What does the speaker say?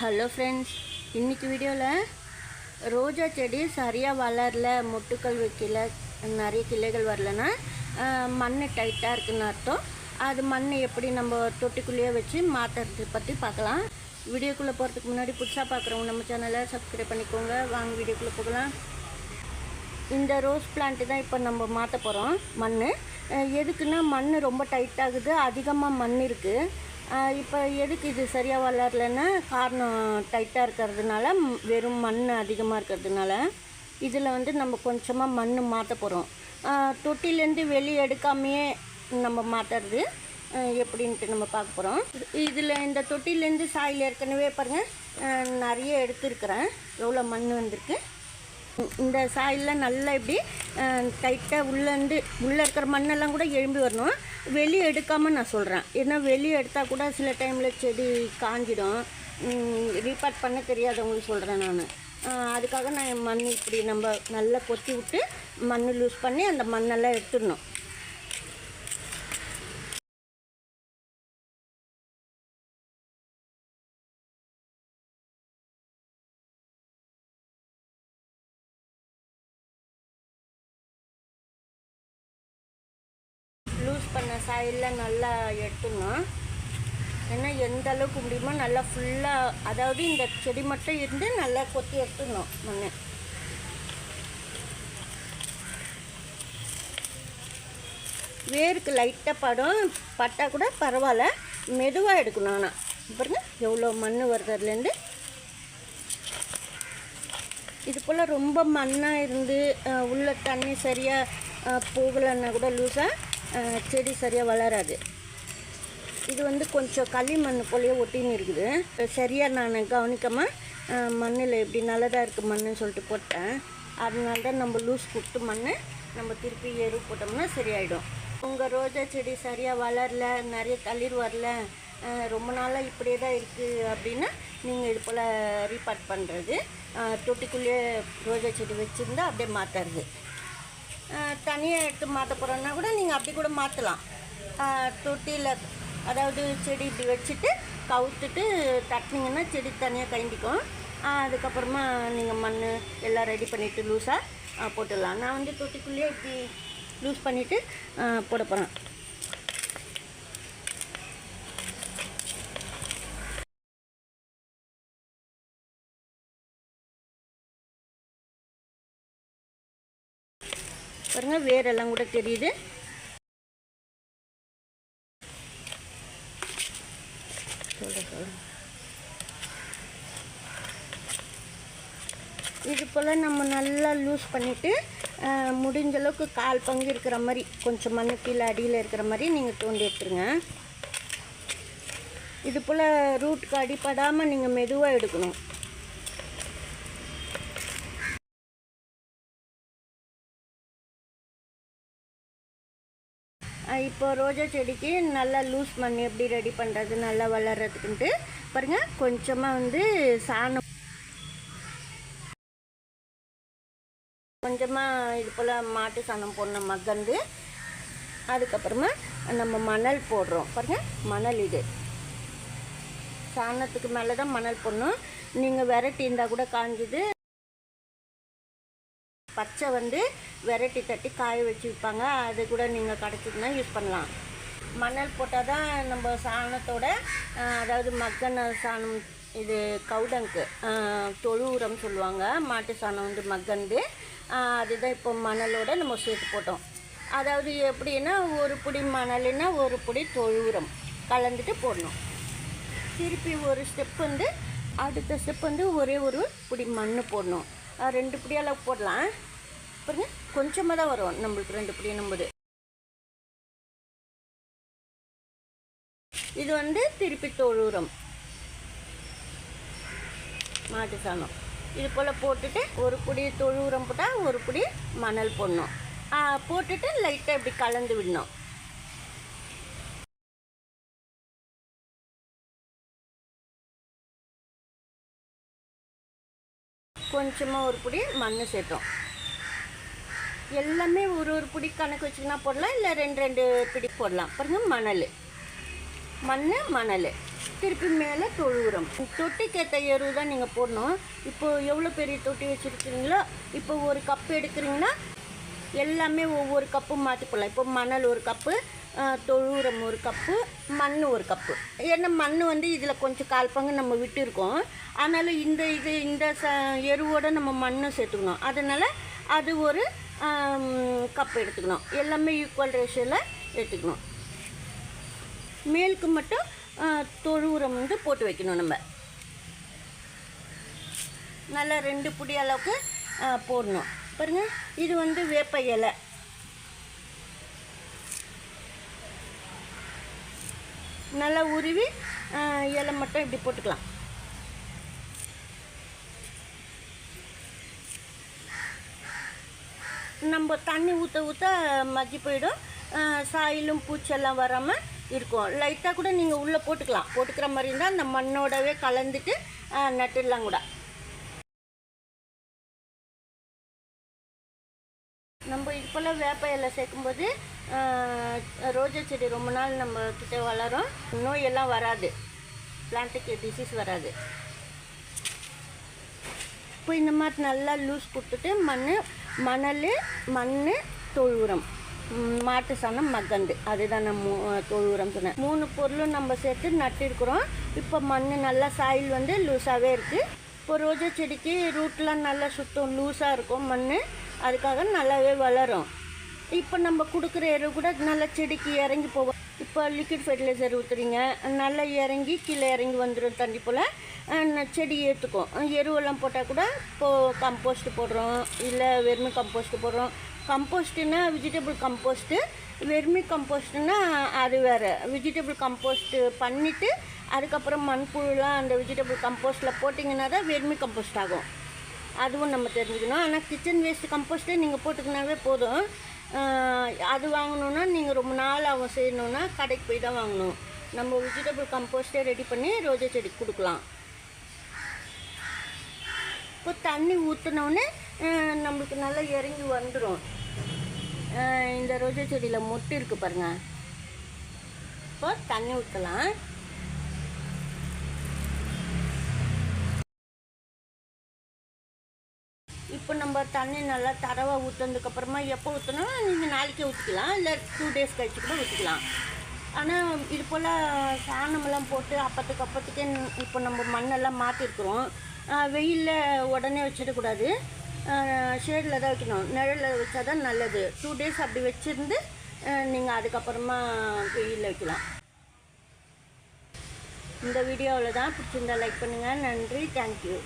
Hello friends இன்னைக்கு வீடியோவில் ரோஜா செடி சரியாக வளரல மொட்டுக்கள் வைக்கல நிறைய கிளைகள் வரலன்னா மண் டைட்டாக இருக்குன்னு அர்த்தம். அது மண் எப்படி நம்ம தொட்டிக்குள்ளேயே வச்சு மாற்றுறது பற்றி பார்க்கலாம். வீடியோக்குள்ளே போகிறதுக்கு முன்னாடி புதுசாக பார்க்குறவங்க நம்ம சேனலை சப்ஸ்கிரைப் பண்ணிக்கோங்க. வாங்க வீடியோக்குள்ளே போகலாம். இந்த ரோஸ் பிளான்ட்டு தான் இப்போ நம்ம மாற்ற போகிறோம் மண் எதுக்குன்னா மண் ரொம்ப டைட் ஆகுது அதிகமாக மண் இருக்குது இப்போ எதுக்கு இது சரியாக வளரலன்னா காரணம் டைட்டாக இருக்கிறதுனால வெறும் மண் அதிகமாக இருக்கிறதுனால இதில் வந்து நம்ம கொஞ்சமாக மண் மாற்ற போகிறோம் தொட்டிலேருந்து வெளியே எடுக்காமையே நம்ம மாற்றுறது எப்படின்ட்டு நம்ம பார்க்க போகிறோம் இதில் இந்த தொட்டிலேருந்து சாயில் ஏற்கனவே பாருங்கள் நிறைய எடுத்துருக்கிறேன். எவ்வளோ மண் வந்திருக்கு? இந்த சாயிலெலாம் நல்லா இப்படி டைட்டாக உள்ளேருந்து உள்ளே இருக்கிற மண்ணெல்லாம் கூட எழும்பி வரணும். வெளியே எடுக்காமல் நான் சொல்கிறேன் ஏன்னா வெளியே எடுத்தால் கூட சில டைமில் செடி காஞ்சிடும். ரீபார்ட் பண்ண தெரியாதவங்களுக்கு சொல்கிறேன் நான். அதுக்காக நான் மண் இப்படி நம்ம நல்லா கொத்தி விட்டு மண் லூஸ் பண்ணி அந்த மண்ணெல்லாம் எடுத்துடணும். பண்ண சாயிலில் நல்லா எடுத்துடணும் ஏன்னா எந்த அளவுக்கு முடியுமோ நல்லா ஃபுல்லாக அதாவது இந்த செடி மட்டும் இருந்து நல்லா கொத்தி எடுத்துடணும் மண் வேருக்கு லைட்டாக படம் பட்டால் கூட பரவாயில்ல. மெதுவாக எடுக்கணும் ஆனால் பாருங்க எவ்வளோ மண் வருது அதுலேருந்து. இது போல் ரொம்ப மண்ணாக இருந்து உள்ள தண்ணி சரியாக போகலைன்னா கூட லூஸாக செடி சரியாக வளராது. இது வந்து கொஞ்சம் களிமண் போலேயே ஒட்டின்னு இருக்குது. சரியாக நான் கவனிக்காமல் மண்ணில் எப்படி நல்லதாக இருக்குது மண்ணுன்னு சொல்லிட்டு போட்டேன். அதனால தான் நம்ம லூஸ் கொடுத்து மண் நம்ம திருப்பி எரு போட்டோம்னா சரியாயிடும். உங்கள் ரோஜா செடி சரியாக வளரல நிறைய தளிர் வரல ரொம்ப நாளாக இப்படியே தான் இருக்குது அப்படின்னா நீங்கள் இது போல் ரீபார்ட் பண்ணுறது தொட்டிக்குள்ளேயே ரோஜா செடி வச்சுருந்தா அப்படியே மாற்றுறது தனியாக எடுத்து மாற்ற போகிறோன்னா கூட நீங்கள் அப்படி கூட மாற்றலாம் தொட்டியில் அதாவது செடி இப்படி வச்சுட்டு கவுத்துட்டு தட்டினீங்கன்னா செடி தனியாக கைண்டிக்கும் அதுக்கப்புறமா நீங்கள் மண் எல்லாம் ரெடி பண்ணிவிட்டு லூஸாக போட்டுடலாம். நான் வந்து தொட்டிக்குள்ளேயே இப்படி லூஸ் பண்ணிவிட்டு போட போகிறேன் பாருங்க வேரெல்லாம் கூட தெரியுது. இது போல் நம்ம நல்லா லூஸ் பண்ணிவிட்டு முடிஞ்ச அளவுக்கு கால் பங்கு இருக்கிற மாதிரி கொஞ்சம் மண்ணு கீழே அடியில் இருக்கிற மாதிரி நீங்கள் தோண்டி எடுத்துருங்க. இது போல் ரூட்டுக்கு அடிப்படாமல் நீங்கள் மெதுவாக எடுக்கணும். இப்போ ரோஜா செடிக்கு நல்லா லூஸ் மண் எப்படி ரெடி பண்ணுறது நல்லா வளர்கிறதுக்குன்ட்டு பாருங்கள் கொஞ்சமாக வந்து சாணம். கொஞ்சமாக இது போல் மாட்டு சாணம் போடணும் மகந்து. அதுக்கப்புறமா நம்ம மணல் போடுறோம். பாருங்கள் மணல் இது. சாணத்துக்கு மேலே தான் மணல் போடணும். நீங்கள் விரட்டி இருந்தால் கூட காஞ்சுது. பச்சை வந்து விரட்டி தட்டி காய வச்சு விற்பாங்க. அது கூட நீங்கள் கிடச்சிதுன்னா யூஸ் பண்ணலாம். மணல் போட்டால் தான் நம்ம சாணத்தோட அதாவது மக்கன சாணம் இது கவுடங்கு தொழு உரம் சொல்லுவாங்க. மாட்டு சாணம் வந்து மக்கந்து அதுதான் இப்போ மணலோட நம்ம சேர்த்து போட்டோம். அதாவது எப்படின்னா ஒரு புடி மணல்னா ஒரு புடி தொழு உரம் கலந்துட்டு போடணும். திருப்பி ஒரு ஸ்டெப் வந்து அடுத்த ஸ்டெப் வந்து ஒரே ஒரு புடி மண் போடணும். ரெண்டு பிடி அளவு போடலாம். பாருங்க கொஞ்சமாக தான் வரும். நம்மளுக்கு ரெண்டு புடி நம்பது இது வந்து திருப்பி தொழுரம் மாட்டு சாணம். இது போல் போட்டுட்டு ஒரு புடி தொழு உரம் போட்டால் ஒரு புடி மணல் போடணும். போட்டுட்டு லைட்டாக இப்படி கலந்து விடணும். கொஞ்சமாக ஒரு பிடி மண் சேர்த்தோம். எல்லாமே ஒரு ஒரு பிடி கணக்கு வச்சுக்கினா போடலாம் இல்லை ரெண்டு ரெண்டு பிடி போடலாம். பாருங்கள் மணல். மண் மணல். திருப்பி மேலே தொழு உரம். தொட்டிக்கேற்ற எருவு தான் நீங்கள் போடணும். இப்போ எவ்வளோ பெரிய தொட்டி வச்சுருக்கீங்களோ இப்போ ஒரு கப்பு எடுக்கிறீங்கன்னா எல்லாமே ஒவ்வொரு கப்பும் மாற்றி போடலாம். இப்போ மணல் ஒரு கப்பு ஆஹ், தொழு உரம் ஒரு கப்பு மண் ஒரு கப்பு. ஏன்னா மண் வந்து இதில் கொஞ்சம் கால் பங்கு நம்ம விட்டுருக்கோம். அதனால் இந்த இது இந்த ச எருவோடு நம்ம மண்ணும் சேர்த்துக்கணும். அதனால் அது ஒரு கப் எடுத்துக்கணும். எல்லாமே ஈக்குவல் ரேஷியோவில் எடுத்துக்கணும். மேலுக்கு மட்டும் தொழு உரம் வந்து போட்டு வைக்கணும் நம்ம. நல்லா ரெண்டு புடி அளவுக்கு போடணும். பாருங்கள் இது வந்து வேப்ப இலை. நல்லா உருவி இலை மட்டும் இப்படி போட்டுக்கலாம். நம்ம தண்ணி ஊற்ற ஊற்ற மதி போயிடும். சாயிலும் பூச்செல்லாம் வராமல் இருக்கும். லைட்டாக கூட நீங்கள் உள்ளே போட்டுக்கலாம். போட்டுக்கிற மாதிரி இருந்தால் அந்த மண்ணோடவே கலந்துட்டு நட்டுடலாம் கூட. நம்ம இப்போல்லாம் வேப்ப இலை சேர்க்கும்போது ரோஜா செடி ரொம்ப நாள் நம்ம கிட்ட வளரும். நோயெல்லாம் வராது. பிளான்ட்டுக்கு டிசீஸ் வராது. இப்போ இந்த மாதிரி நல்லா லூஸ் கொடுத்துட்டு மண் மணல் மண் தொழு உரம். மாட்டு சாணம் மக்கண்டு அதுதான் நம்ம தொழு உரம் சொன்னேன். மூணு பொருளும் நம்ம சேர்த்து நட்டிருக்கிறோம் இப்போ மண் நல்லா சாயில் வந்து லூஸாகவே இருக்குது இப்போ ரோஜா செடிக்கு ரூட்லாம் நல்லா சுத்தம் லூஸாக இருக்கும் மண் அதுக்காக நல்லாவே வளரும். இப்போ நம்ம கொடுக்குற எரு கூட நல்லா செடிக்கு இறங்கி போவோம் இப்போ லிக்விட் ஃபெர்டிலைசர் ஊற்றுறீங்க நல்லா இறங்கி கீழே இறங்கி வந்துடும் தண்ணி போல். செடி ஏற்றுக்கும் எருவெல்லாம் போட்டால் கூட இப்போது கம்போஸ்ட் போடுறோம். இல்லை வெறுமை கம்போஸ்ட் போடுறோம். கம்போஸ்ட்டுன்னா வெஜிடபிள் கம்போஸ்ட்டு வெர்மி கம்போஸ்ட்னா அது வேறு. வெஜிடபிள் கம்போஸ்ட்டு பண்ணிவிட்டு அதுக்கப்புறம் மண்புழுலாம் அந்த வெஜிடபிள் கம்போஸ்ட்டில் போட்டிங்கன்னா தான் வெர்மி கம்போஸ்ட் ஆகும். அதுவும் நம்ம தெரிஞ்சுக்கணும். ஆனால் கிச்சன் வேஸ்ட் கம்போஸ்ட்டே நீங்கள் போட்டுக்கினாவே போதும். அது வாங்கணுன்னா நீங்கள் ரொம்ப நாள் அவங்க செய்யணுன்னா கடைக்கு போய் தான் வாங்கணும். நம்ம வெஜிடபிள் கம்போஸ்ட்டே ரெடி பண்ணி ரோஜா செடிக்கு கொடுக்கலாம். இப்போ தண்ணி ஊற்றினோடனே நம்மளுக்கு நல்லா இறங்கி வந்துடும் இந்த ரோஜா செடியில் மொட்டு இருக்குது பாருங்கள் இப்போ தண்ணி ஊற்றலாம் இப்போ நம்ம தண்ணி நல்லா தரவை ஊற்றுனதுக்கப்புறமா எப்போ ஊற்றணும் நீங்கள் நாளைக்கே ஊற்றிக்கலாம் இல்லை டூ டேஸ் கழிச்சு கூட ஊற்றிக்கலாம் ஆனால் இது போல் சாணமெல்லாம் போட்டு அப்பத்துக்கு அப்பத்துக்கே இப்போ நம்ம மண்ணெல்லாம் மாற்றிருக்குறோம் வெயிலில் உடனே வச்சிடக்கூடாது ஷேடில் தான் வைக்கணும். நிழலில் வச்சா தான் நல்லது. டூ டேஸ் அப்படி வச்சுருந்து நீங்கள் அதுக்கப்புறமா வெயிலில் வைக்கலாம். இந்த வீடியோவில் தான் பிடிச்சிருந்தா லைக் பண்ணுங்கள் நன்றி. தேங்க்யூ